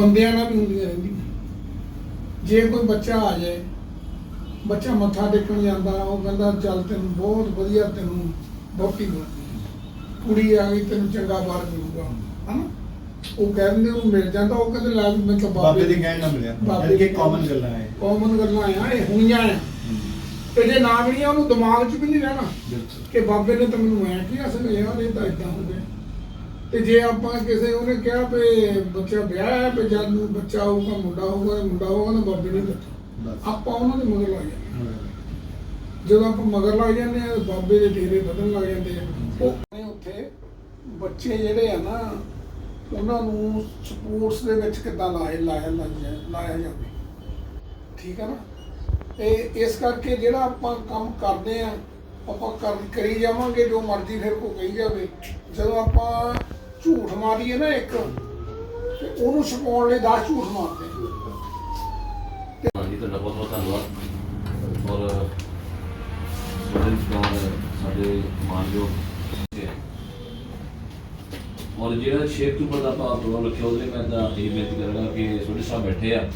ਬੰਦਿਆਂ ਨਾਲ ਵੀ ਹੁੰਦੀਆਂ ਰਹਿੰਦੀਆਂ। ਜੇ ਕੋਈ ਬੱਚਾ ਆ ਜਾਏ ਬੱਚਾ ਮੱਥਾ ਟੇਕਣ ਜਾਂਦਾ ਉਹ ਕਹਿੰਦਾ ਚੱਲ ਤੈਨੂੰ ਬਹੁਤ ਵਧੀਆ ਤੈਨੂੰ ਮਿਲਦੀ ਕੁੜੀ ਆ ਗਈ ਤੈਨੂੰ ਚੰਗਾ ਬਾਰ ਮਿਲੂਗਾ। ਹਨਾ? ਉਹ ਕਹਿੰਦੇ ਉਹ ਮਿਲ ਜਾਂਦਾ ਉਹ ਕਹਿੰਦੇ ਲੈ ਮੈਂ ਤਾਂ ਬਾਬੇ ਦੀ ਕਹਿਣ ਨਾਲ ਮਿਲਿਆ। ਬਾਬੇ ਇਹ ਦੀ ਕਾਮਨ ਗੱਲਾਂ ਹੈ ਕਾਮਨ ਗੱਲਾਂ ਆ ਇਹ ਹੋਈਆਂ ਆ। ਤੇ ਜੇ ਨਾ ਮਿਲੀਆਂ ਉਹਨੂੰ ਦਿਮਾਗ 'ਚ ਵੀ ਨਹੀਂ ਰਹਿਣਾ। ਕਿ ਬਾਬੇ ਨੇ ਤਾਂ ਮੈਨੂੰ ਐ ਕਿਹਾ ਸੀ ਯਾਰ ਇਹ ਤਾਂ ਇਦਾਂ ਹੋ ਗਿਆ ਤੇ ਜੇ ਆਪਾਂ ਕਿਸੇ ਉਹਨੇ ਕਿਹਾ ਵੀ ਬੱਚਾ ਵਿਆਹ ਹੈ ਵੀ ਜਦ ਨੂੰ ਬੱਚਾ ਹੋਊਗਾ ਮੁੰਡਾ ਹੋਊਗਾ ਮੁੰਡਾ ਹੋਊਗਾ ਤਾਂ ਬਾਬੇ ਨੇ ਦੱਸਿਆ ਬਸ। ਆਪਾਂ ਉਹਨਾਂ ਦੇ ਮਗਰ ਲੱਗ ਜਾਂਦੇ ਜਦੋਂ ਆਪਾਂ ਮਗਰ ਲੱਗ ਜਾਂਦੇ ਆ ਬਾਬੇ ਦੇ ਡੇਰੇ ਬਦਲਣ ਲੱਗ ਜਾਂਦੇ ਆ ਉਹ ਉੱਥੇ ਬੱਚੇ ਜਿਹੜੇ ਆ ਨਾ ਉਹਨਾਂ ਨੂੰ ਸਪੋਰਟਸ ਦੇ ਵਿੱਚ ਕਿੱਦਾਂ ਲਾਇਆ ਲਾਇਆ ਲਾਇਆ ਲਾਇਆ ਜਾਵੇ ਠੀਕ ਹੈ ਨਾ? ਤੇ ਇਸ ਕਰਕੇ ਜਿਹੜਾ ਆਪਾਂ ਕੰਮ ਕਰਦੇ ਆ ਆਪਾਂ ਕਰ ਕਰੀ ਜਾਵਾਂਗੇ ਜੋ ਮਰਜ਼ੀ ਫਿਰ ਕੋ ਕਹੀ ਜਾਵੇ। ਜਦੋਂ ਆਪਾਂ ਝੂਠ ਮਾਰੀਏ ਨਾ ਇੱਕ, ਤੇ ਉਹਨੂੰ ਛਪਾਉਣ ਲਈ 10 ਝੂਠ ਮਾਰਦੇ ਹਾਂਜੀ, ਤੁਹਾਡਾ ਬਹੁਤ ਬਹੁਤ ਧੰਨਵਾਦ। ਔਰ ਸੋਜਨ ਜਵਾਨ ਸਾਡੇ ਮਾਨਯੋਗ ਔਰ ਜਿਹੜਾ ਸ਼ੇਖ ਅਕਤੂਬਰ ਦਾ ਭਾਵ ਪ੍ਰੋਗਰਾਮ ਰੱਖਿਆ, ਉਹਦੇ ਲਈ ਮੈਂ ਤਾਂ ਇਹ ਬੇਨਤੀ ਕਰਾਂਗਾ ਕਿ ਸੋਢੀ ਸਾਹਿਬ ਬੈਠੇ ਆ।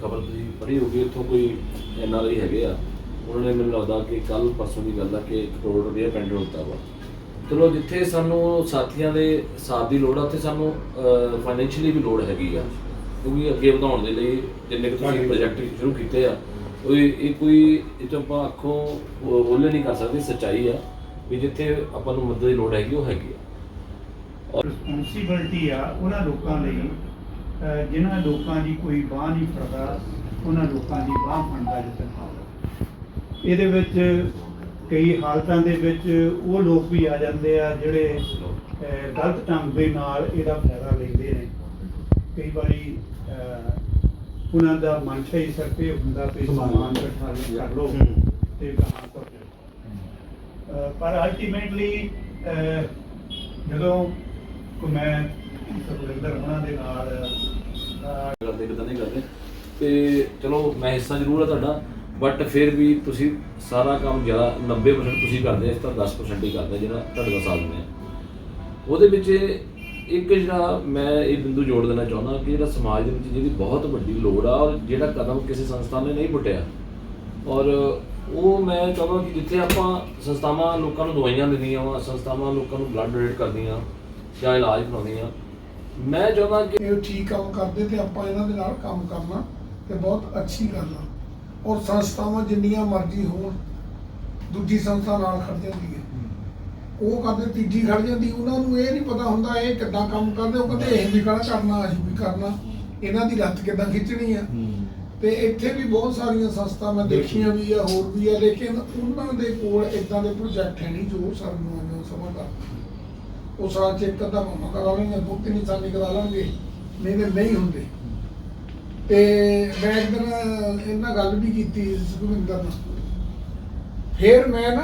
ਖਬਰ ਤੁਸੀਂ ਪੜ੍ਹੀ ਹੋਗੀ ਇੱਥੋਂ ਕੋਈ ਐਨਆਰਆਈ ਹੈਗੇ ਆ। ਉਹਨਾਂ ਨੇ ਮੈਨੂੰ ਲੱਗਦਾ ਕਿ ਕੱਲ ਪਰਸੋਂ ਦੀ ਗੱਲ ਆ ਕਿ 1 ਕਰੋੜ ਰੁਪਏ ਪੈਂਡਰ ਹੁੰਦਾ ਵਾ। ਚਲੋ ਜਿੱਥੇ ਸਾਨੂੰ ਸਾਥੀਆਂ ਦੇ ਸਾਥ ਦੀ ਲੋੜ ਆ ਉੱਥੇ ਸਾਨੂੰ ਫਾਈਨੈਂਸ਼ੀਅਲੀ ਵੀ ਲੋੜ ਹੈਗੀ ਆ। ਕਿਉਂਕਿ ਅੱਗੇ ਵਧਾਉਣ ਦੇ ਲਈ ਜਿੰਨੇ ਕੁ ਤੁਸੀਂ ਪ੍ਰੋਜੈਕਟ ਸ਼ੁਰੂ ਕੀਤੇ ਆ ਉਹ ਇਹ ਕੋਈ ਇਹ ਤੋਂ ਆਪਾਂ ਅੱਖੋਂ ਬੋਲੇ ਨਹੀਂ ਕਰ ਸਕਦੇ ਸੱਚਾਈ ਆ ਵੀ ਜਿੱਥੇ ਆਪਾਂ ਨੂੰ ਮਦਦ ਦੀ ਲੋੜ ਹੈਗੀ ਉਹ ਹੈਗੀ ਆ। ਰਿਸਪੌਂਸਿਬਿਲਟੀ ਆ ਉਹਨਾਂ ਲੋਕਾਂ ਲਈ ਜਿਨ੍ਹਾਂ ਲੋਕਾਂ ਦੀ ਕੋਈ ਬਾਹ ਨਹੀਂ ਫੜਦਾ ਉਹਨਾਂ ਲੋਕਾਂ ਦੀ ਬਾਹ ਫੜਨ ਦਾ ਯਤਨ ਕਰੋ ਇਹਦੇ ਵਿੱਚ ਕਈ ਹਾਲਤਾਂ ਦੇ ਵਿੱਚ ਉਹ ਲੋਕ ਵੀ ਆ ਜਾਂਦੇ ਆ ਜਿਹੜੇ ਗਲਤ ਢੰਗ ਦੇ ਨਾਲ ਇਹਦਾ ਫਾਇਦਾ ਲੈਂਦੇ ਨੇ। ਕਈ ਵਾਰੀ ਉਹਨਾਂ ਦਾ ਮਨਸ਼ਾ ਹੀ ਸਿਰ ਤੇ ਹੁੰਦਾ ਵੀ ਸਮਾਨ ਇਕੱਠਾ ਕਰ ਲਓ ਤੇ ਤੋਂ ਅਹ ਪਰ ਅਲਟੀਮੇਟਲੀ ਜਦੋਂ ਕੋ ਮੈਂ ਸੁਰਿੰਦਰ ਉਹਨਾਂ ਦੇ ਨਾਲ ਕਰਦੇ ਕਿਦਾਂ ਨਹੀਂ ਕਰਦੇ? ਤੇ ਚਲੋ ਮੈਂ ਹਿੱਸਾ ਜ਼ਰੂਰ ਆ ਤੁਹਾਡਾ। ਬਟ ਫਿਰ ਵੀ ਤੁਸੀਂ ਸਾਰਾ ਕੰਮ ਜ਼ਿਆਦਾ 90% ਤੁਸੀਂ ਕਰਦੇ ਇਸ ਤਾਂ 10% ਹੀ ਕਰਦੇ ਜਿਹੜਾ ਤੁਹਾਡੇ ਦਾ ਸਾਥ ਦਿੰਦੇ ਉਹਦੇ ਵਿੱਚ ਇੱਕ ਜਿਹੜਾ ਮੈਂ ਇਹ ਬਿੰਦੂ ਜੋੜ ਦੇਣਾ ਚਾਹੁੰਦਾ ਕਿ ਜਿਹੜਾ ਸਮਾਜ ਦੇ ਵਿੱਚ ਜਿਹਦੀ ਬਹੁਤ ਵੱਡੀ ਲੋੜ ਆ ਔਰ ਜਿਹੜਾ ਕਦਮ ਕਿਸੇ ਸੰਸਥਾ ਨੇ ਨਹੀਂ ਪੁੱਟਿਆ। ਔਰ ਉਹ ਮੈਂ ਚਾਹੁੰਦਾ ਕਿ ਜਿੱਥੇ ਆਪਾਂ ਸੰਸਥਾਵਾਂ ਲੋਕਾਂ ਨੂੰ ਦਵਾਈਆਂ ਦਿੰਦੀਆਂ ਵਾ, ਸੰਸਥਾਵਾਂ ਲੋਕਾਂ ਨੂੰ ਬਲੱਡ ਡੋਨੇਟ ਕਰਦੀਆਂ, ਜਾਂ ਇਲਾਜ ਕਰਾਉਂਦੀਆਂ, ਮੈਂ ਚਾਹੁੰਦਾ ਕਿ ਇਹ ਠੀਕ ਕੰਮ ਕਰਦੇ ਤੇ ਆਪਾਂ ਇਹਨਾਂ ਦੇ ਨਾਲ ਕੰਮ ਕਰਨਾ ਤੇ ਬਹੁਤ ਅੱਛੀ ਗੱਲ ਆ। ਔਰ ਸੰਸਥਾਵਾਂ ਜਿੰਨੀਆਂ ਮਰਜ਼ੀ ਹੋਣ ਦੂਜੀ ਸੰਸਥਾ ਨਾਲ ਖੜ ਜਾਂਦੀ ਹੈ। ਉਹ ਕਰਦੇ ਤੀਜੀ ਖੜ ਜਾਂਦੀ ਉਹਨਾਂ ਨੂੰ ਇਹ ਨਹੀਂ ਪਤਾ ਹੁੰਦਾ ਇਹ ਕਿੱਦਾਂ ਕੰਮ ਕਰਦੇ ਉਹ ਕਹਿੰਦੇ ਇਹ ਵੀ ਕਿਹੜਾ ਕਰਨਾ ਅਸੀਂ ਵੀ ਕਰਨਾ। ਇਹਨਾਂ ਦੀ ਲੱਤ ਕਿੱਦਾਂ ਖਿੱਚਣੀ ਆ ਤੇ ਇੱਥੇ ਵੀ ਬਹੁਤ ਸਾਰੀਆਂ ਸੰਸਥਾ ਮੈਂ ਦੇਖੀਆਂ ਵੀ ਆ ਹੋਰ ਵੀ ਆ ਲੇਕਿਨ ਉਹਨਾਂ ਦੇ ਕੋਲ ਇਦਾਂ ਦੇ ਪ੍ਰੋਜੈਕਟ ਹੈ ਨਹੀਂ ਜੋ ਸਾਨੂੰ ਨੂੰ ਸਮਾਂ ਕਰ ਉਹ ਸਾਲ ਚ ਇੱਕ ਅੱਧਾ ਮਮਾ ਕਰਾ ਲੈਣਗੇ ਦੋ ਤਿੰਨ ਸਾਲ ਨਿਕਲਾ ਲਾਂਗੇ ਨਹੀਂ ਨਹੀਂ ਹੁੰਦੇ। ਤੇ ਮੈਂ ਇੱਕ ਦਿਨ ਇਹਨਾਂ ਗੱਲ ਵੀ ਕੀਤੀ ਸੁਖਵਿੰਦਰ ਨਾਲ। ਫਿਰ ਮੈਂ ਨਾ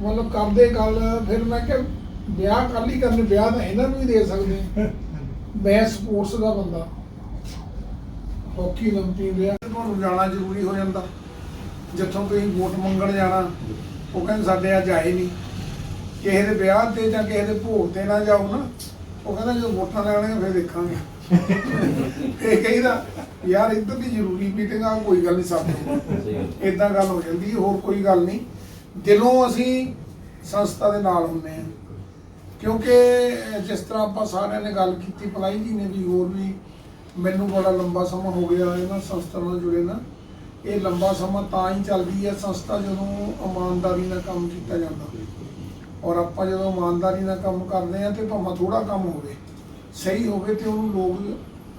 ਮਤਲਬ ਕਰਦੇ ਗੱਲ, ਫਿਰ ਮੈਂ ਕਿਹਾ ਵਿਆਹ ਕੱਲ ਹੀ ਕਰਨੇ, ਵਿਆਹ ਤਾਂ ਇਹਨਾਂ ਨੂੰ ਹੀ ਦੇ ਸਕਦੇ ਮੈਂ ਸਪੋਰਟਸ ਦਾ ਬੰਦਾ। ਹਾਕੀ ਲੰਪੀ ਵਿਆਹ। ਤੁਹਾਨੂੰ ਜਾਣਾ ਜ਼ਰੂਰੀ ਹੋ ਜਾਂਦਾ। ਜਿੱਥੋਂ ਤੁਸੀਂ ਵੋਟ ਮੰਗਣ ਜਾਣਾ, ਉਹ ਕਹਿੰਦੇ ਸਾਡੇ ਅੱਜ ਆਏ ਨਹੀਂ ਕਿਸੇ ਦੇ ਵਿਆਹ ਤੇ ਜਾਂ ਕਿਸੇ ਦੇ ਭੋਗ ਤੇ ਨਾ ਜਾਓ ਨਾ, ਉਹ ਕਹਿੰਦਾ ਜਦੋਂ ਵੋਟਾਂ ਲੈਣੀਆਂ, ਫਿਰ ਦੇਖਾਂਗੇ। ਇਹ ਕਹੀਦਾ ਯਾਰ ਇੱਧਰ ਦੀ ਜ਼ਰੂਰੀ ਮੀਟਿੰਗ ਆ ਕੋਈ ਗੱਲ ਨਹੀਂ ਗੱਲ। ਇਦਾਂ ਗੱਲ ਹੋ ਜਾਂਦੀ ਹੋਰ ਕੋਈ ਗੱਲ ਨਹੀਂ ਦਿਲੋਂ ਅਸੀਂ ਸੰਸਥਾ ਦੇ ਨਾਲ ਹੁੰਦੇ ਹਾਂ। ਕਿਉਂਕਿ ਜਿਸ ਤਰ੍ਹਾਂ ਆਪਾਂ ਸਾਰਿਆਂ ਨੇ ਗੱਲ ਕੀਤੀ ਪਲਾਈ ਜੀ ਨੇ ਵੀ ਹੋਰ ਵੀ ਮੈਨੂੰ ਬੜਾ ਲੰਬਾ ਸਮਾਂ ਹੋ ਗਿਆ ਇਹਨਾਂ ਸੰਸਥਾ ਨਾਲ ਜੁੜੇ ਨਾ। ਇਹ ਲੰਬਾ ਸਮਾਂ ਤਾਂ ਹੀ ਚੱਲਦੀ ਹੈ ਸੰਸਥਾ ਜਦੋਂ ਇਮਾਨਦਾਰੀ ਨਾਲ ਕੰਮ ਕੀਤਾ ਜਾਂਦਾ। ਔਰ ਆਪਾਂ ਜਦੋਂ ਇਮਾਨਦਾਰੀ ਨਾਲ ਕੰਮ ਕਰਦੇ ਆ ਤੇ ਭਾਵੇਂ ਥੋੜਾ ਕੰਮ ਹੋਵੇ ਸਹੀ ਹੋਵੇ ਤੇ ਉਹਨੂੰ ਲੋਕ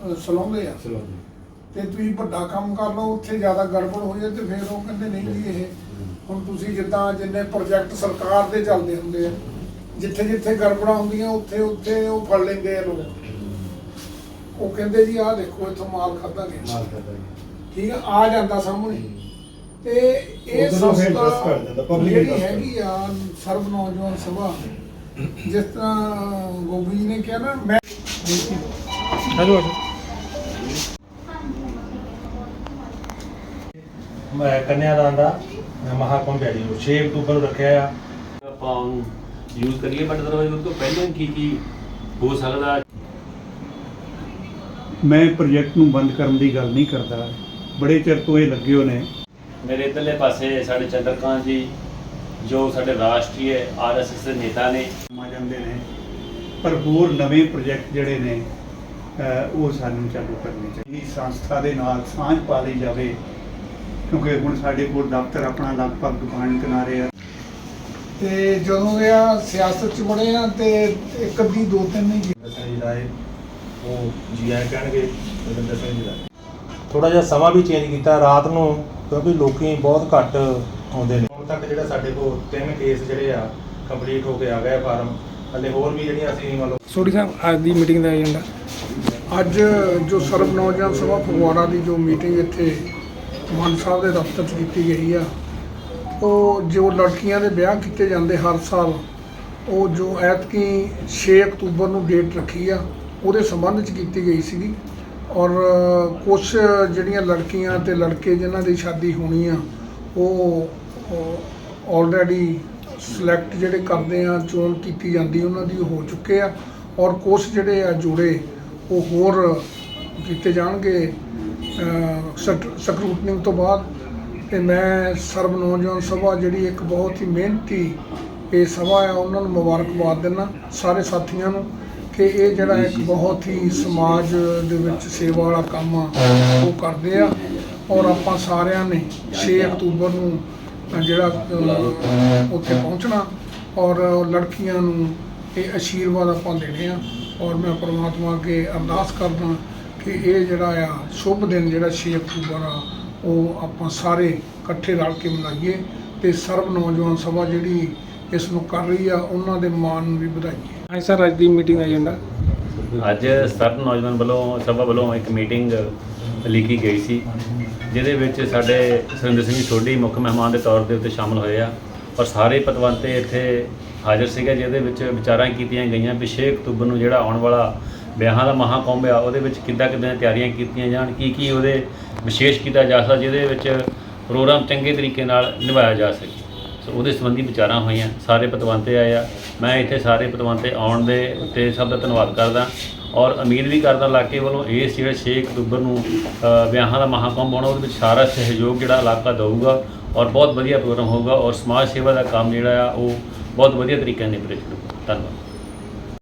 ਅਹ, ਸਲਾਹੁੰਦੇ ਆ। ਤੇ ਤੁਸੀਂ ਵੱਡਾ ਕੰਮ ਕਰ ਲਓ ਉੱਥੇ ਜ਼ਿਆਦਾ ਗੜਬੜ ਹੋ ਜਾਏ ਤੇ ਫਿਰ ਉਹ ਕਹਿੰਦੇ ਨਹੀਂ ਜੀ ਇਹ। ਹੁਣ ਤੁਸੀਂ ਜਿੱਦਾਂ ਜਿੰਨੇ ਪ੍ਰੋਜੈਕਟ ਸਰਕਾਰ ਦੇ ਚੱਲਦੇ ਹੁੰਦੇ ਆ ਜਿੱਥੇ ਜਿੱਥੇ ਗੜਬੜਾਂ ਹੁੰਦੀਆਂ ਉੱਥੇ ਉੱਥੇ ਉਹ ਫੜ ਲੈਂਦੇ ਆ ਲੋਕ। ਉਹ ਕਹਿੰਦੇ ਜੀ ਆਹ ਦੇਖੋ ਇੱਥੋਂ ਮਾਲ ਖਾਦਾ ਗਿਆ। ਠੀਕ ਆ ਆ ਜਾਂਦਾ ਸਾਹਮਣੇ। ਤੇ ਇਹ ਉਦੋਂ ਫਿਰ ਸੰਸਥਾ trust ਕਰ ਜਾਂਦਾ, public ਜਿਹੜੀ trust ਕਰ ਹੈਗੀ ਆ ਸਰਬ ਨੌਜਵਾਨ ਸਭਾ ਜਿਸ ਤਰ੍ਹਾਂ ਗੋਗੀ ਜੀ ਨੇ ਕਿਹਾ ਨਾ ਮੈਂ ਹੈਲੋ ਮੈਂ ਕੰਨਿਆਦਾਨ ਦਾ ਮਹਾਕੁੰਭ ਹੈ ਜੀ। ਉਹ 6 ਅਕਤੂਬਰ ਨੂੰ ਰੱਖਿਆ ਆ। ਆਪਾਂ ਯੂਜ਼ ਕਰੀਏ ਬਟ ਅਦਰਵਾਈਜ਼ ਉਹ ਤੋਂ ਪਹਿਲਾਂ ਕੀ ਕੀ ਹੋ ਸਕਦਾ? ਮੈਂ ਪ੍ਰੋਜੈਕਟ ਨੂੰ ਬੰਦ ਕਰਨ ਦੀ ਗੱਲ ਨਹੀਂ ਕਰਦਾ। ਬੜੇ ਚਿਰ ਤੋਂ ਇਹ ਲੱਗੇ ਹੋਏ ਨੇ। ਮੇਰੇ ਇਧਰਲੇ ਪਾਸੇ ਸਾਡੇ ਚੰਦਰਕਾਂਤ ਜੀ ਜੋ ਸਾਡੇ ਰਾਸ਼ਟਰੀ ਆਰਐਸਐਸ ਦੇ ਨੇਤਾ ਨੇ। ਮਾ ਜਾਂਦੇ ਨੇ। ਪਰ ਹੋਰ ਨਵੇਂ ਪ੍ਰੋਜੈਕਟ ਜਿਹੜੇ ਨੇ ਉਹ ਸਾਨੂੰ ਚਾਲੂ ਕਰਨੇ ਚਾਹੀਦੇ। ਇਸ ਸੰਸਥਾ ਦੇ ਨਾਲ ਸਾਂਝ ਪਾ ਲਈ ਜਾਵੇ ਕਿਉਂਕਿ ਹੁਣ ਸਾਡੇ ਕੋਲ ਦਫ਼ਤਰ ਆਪਣਾ ਲਗਭਗ ਬਣ ਕਿਨਾਰੇ ਆ। ਤੇ ਜਦੋਂ ਦੇ ਆ ਸਿਆਸਤ ਚ ਬੜੇ ਆ ਤੇ ਇੱਕ ਅੱਧੀ ਦੋ ਤਿੰਨ ਨਹੀਂ ਜੀ। ਇਹ ਉਹ ਜੀ ਆਇਆਂ ਕਹਿਣਗੇ ਰਵਿੰਦਰ ਸਿੰਘ ਜੀ ਦਾ। ਥੋੜਾ ਜਿਹਾ ਸਮਾਂ ਵੀ ਚੇਂਜ ਕੀਤਾ ਰਾਤ ਨੂੰ ਕਿਉਂਕਿ ਲੋਕੀ ਬਹੁਤ ਘੱਟ ਆਉਂਦੇ ਨੇ। ਹੁਣ ਤੱਕ ਜਿਹੜਾ ਸਾਡੇ ਕੋਲ ਤਿੰਨ ਕੇਸ ਜਿਹੜੇ ਆ ਕੰਪਲੀਟ ਹੋ ਕੇ ਆ ਗਏ ਫਾਰਮ ਹਲੇ ਹੋਰ ਵੀ ਜਿਹੜੀਆਂ ਅਸੀਂ ਮੰਨ ਲਓ ਸੋਢੀ ਸਾਹਿਬ ਅੱਜ ਦੀ ਮੀਟਿੰਗ ਦਾ ਏਜੰਡਾ ਅੱਜ ਜੋ ਸਰਬ ਨੌਜਵਾਨ ਸਭਾ ਫਗਵਾੜਾ ਦੀ ਜੋ ਮੀਟਿੰਗ ਇੱਥੇ ਮਾਨ ਸਾਹਿਬ ਦੇ ਦਫ਼ਤਰ 'ਚ ਕੀਤੀ ਗਈ ਆ ਉਹ ਜੋ ਲੜਕੀਆਂ ਦੇ ਵਿਆਹ ਕੀਤੇ ਜਾਂਦੇ ਹਰ ਸਾਲ ਉਹ ਜੋ ਐਤਕੀ 6 ਅਕਤੂਬਰ ਨੂੰ ਡੇਟ ਰੱਖੀ ਆ ਉਹਦੇ ਸੰਬੰਧ 'ਚ ਕੀਤੀ ਗਈ ਸੀਗੀ। ਔਰ ਕੁਝ ਜਿਹੜੀਆਂ ਲੜਕੀਆਂ ਤੇ ਲੜਕੇ ਜਿਨ੍ਹਾਂ ਦੀ ਸ਼ਾਦੀ ਹੋਣੀ ਆ ਉਹ ਆਲਰੇਡੀ ਸਿਲੈਕਟ ਜਿਹੜੇ ਕਰਦੇ ਆ, ਚੋਣ ਕੀਤੀ ਜਾਂਦੀ, ਉਹਨਾਂ ਦੀ ਹੋ ਚੁੱਕੇ ਆ ਔਰ ਕੁਝ ਜਿਹੜੇ ਆ ਜੁੜੇ, ਉਹ ਹੋਰ ਕੀਤੇ ਜਾਣਗੇ। ਸਕਰੂਟਨਿੰਗ ਤੋਂ ਬਾਅਦ ਤੇ ਮੈਂ ਸਰਬ ਨੌਜਵਾਨ ਸਭਾ ਜਿਹੜੀ ਇੱਕ ਬਹੁਤ ਹੀ ਮਿਹਨਤੀ ਇਹ ਸਭਾ ਆ, ਉਹਨਾਂ ਨੂੰ ਮੁਬਾਰਕਬਾਦ ਦਿੰਦਾ, ਸਾਰੇ ਸਾਥੀਆਂ ਨੂੰ ਕਿ ਇਹ ਜਿਹੜਾ ਇੱਕ ਬਹੁਤ ਹੀ ਸਮਾਜ ਦੇ ਵਿੱਚ ਸੇਵਾ ਵਾਲਾ ਕੰਮ ਆ, ਉਹ ਕਰਦੇ ਆ। ਔਰ ਆਪਾਂ ਸਾਰਿਆਂ ਨੇ 6 ਅਕਤੂਬਰ ਨੂੰ ਜਿਹੜਾ ਉੱਥੇ ਪਹੁੰਚਣਾ ਔਰ ਲੜਕੀਆਂ ਨੂੰ ਇਹ ਆਸ਼ੀਰਵਾਦ ਆਪਾਂ ਦੇਣੇ ਆ ਔਰ ਮੈਂ ਪ੍ਰਮਾਤਮਾ ਅੱਗੇ ਅਰਦਾਸ ਕਰਦਾ ਕਿ ਇਹ ਜਿਹੜਾ ਆ ਸ਼ੁਭ ਦਿਨ ਜਿਹੜਾ 6 ਅਕਤੂਬਰ ਆ ਉਹ ਆਪਾਂ ਸਾਰੇ ਇਕੱਠੇ ਰਲ ਕੇ ਮਨਾਈਏ ਤੇ ਸਰਬ ਨੌਜਵਾਨ ਸਭਾ ਜਿਹੜੀ ਇਸ ਨੂੰ ਕਰ ਰਹੀ ਆ ਉਹਨਾਂ ਦੇ ਮਾਣ ਨੂੰ ਵੀ ਵਧਾਈਏ। ਹਾਂਜੀ ਸਰ ਅੱਜ ਦੀ ਮੀਟਿੰਗ ਦਾ ਏਜੰਡਾ ਅੱਜ ਸਰਬ ਨੌਜਵਾਨ ਵੱਲੋਂ ਸਭਾ ਵੱਲੋਂ ਇੱਕ ਮੀਟਿੰਗ ਲਿਖੀ ਗਈ ਸੀ, ਜਿਹਦੇ ਵਿੱਚ ਸਾਡੇ ਸੁਰਿੰਦਰ ਸਿੰਘ ਸੋਢੀ ਮੁੱਖ ਮਹਿਮਾਨ ਦੇ ਤੌਰ ਦੇ ਉੱਤੇ ਸ਼ਾਮਲ ਹੋਏ ਆ। ਔਰ ਸਾਰੇ ਪਤਵੰਤੇ ਇੱਥੇ ਹਾਜ਼ਰ ਸੀਗੇ, ਜਿਹਦੇ ਵਿੱਚ ਵਿਚਾਰਾਂ ਕੀਤੀਆਂ ਗਈਆਂ ਵੀ 6 ਅਕਤੂਬਰ ਨੂੰ ਜਿਹੜਾ ਆਉਣ ਵਾਲਾ ਵਿਆਹਾਂ ਦਾ ਮਹਾਕੁੰਭ ਆ, ਉਹਦੇ ਵਿੱਚ ਕਿੱਦਾਂ ਕਿੱਦਾਂ ਤਿਆਰੀਆਂ ਕੀਤੀਆਂ ਜਾਣ, ਕੀ ਕੀ ਉਹਦੇ ਵਿਸ਼ੇਸ਼ ਕੀਤਾ ਜਾ ਸਕਦਾ, ਜਿਹਦੇ ਵਿੱਚ ਪ੍ਰੋਗਰਾਮ ਚੰਗੇ ਤਰੀਕੇ ਨਾਲ ਨਿਭਾਇਆ ਜਾ ਸਕੇ। ਸੋ ਉਹਦੇ ਸੰਬੰਧੀ ਵਿਚਾਰਾਂ ਹੋਈਆਂ, ਸਾਰੇ ਪਤਵੰਤੇ ਆਏ ਆ। ਮੈਂ ਇੱਥੇ ਸਾਰੇ ਪਤਵੰਤੇ ਆਉਣ ਦੇ ਉੱਤੇ ਸਭ ਦਾ ਧੰਨਵਾਦ ਕਰਦਾ। ਔਰ ਉਮੀਦ ਵੀ ਕਰਦਾ ਇਲਾਕੇ ਵੱਲੋਂ ਇਸ ਜਿਹੜਾ 6 ਅਕਤੂਬਰ ਨੂੰ ਵਿਆਹਾਂ ਦਾ ਮਹਾਕੁੰਭ ਹੋਣਾ ਉਹਦੇ ਵਿੱਚ ਸਾਰਾ ਸਹਿਯੋਗ ਜਿਹੜਾ ਇਲਾਕਾ ਦੇਊਗਾ ਔਰ ਬਹੁਤ ਵਧੀਆ ਪ੍ਰੋਗਰਾਮ ਹੋਊਗਾ ਔਰ ਸਮਾਜ ਸੇਵਾ ਦਾ ਕੰਮ ਜਿਹੜਾ ਆ, ਉਹ ਬਹੁਤ ਵਧੀਆ ਤਰੀਕੇ ਨਾਲ ਨਿਭਰੇ ਧੰਨਵਾਦ।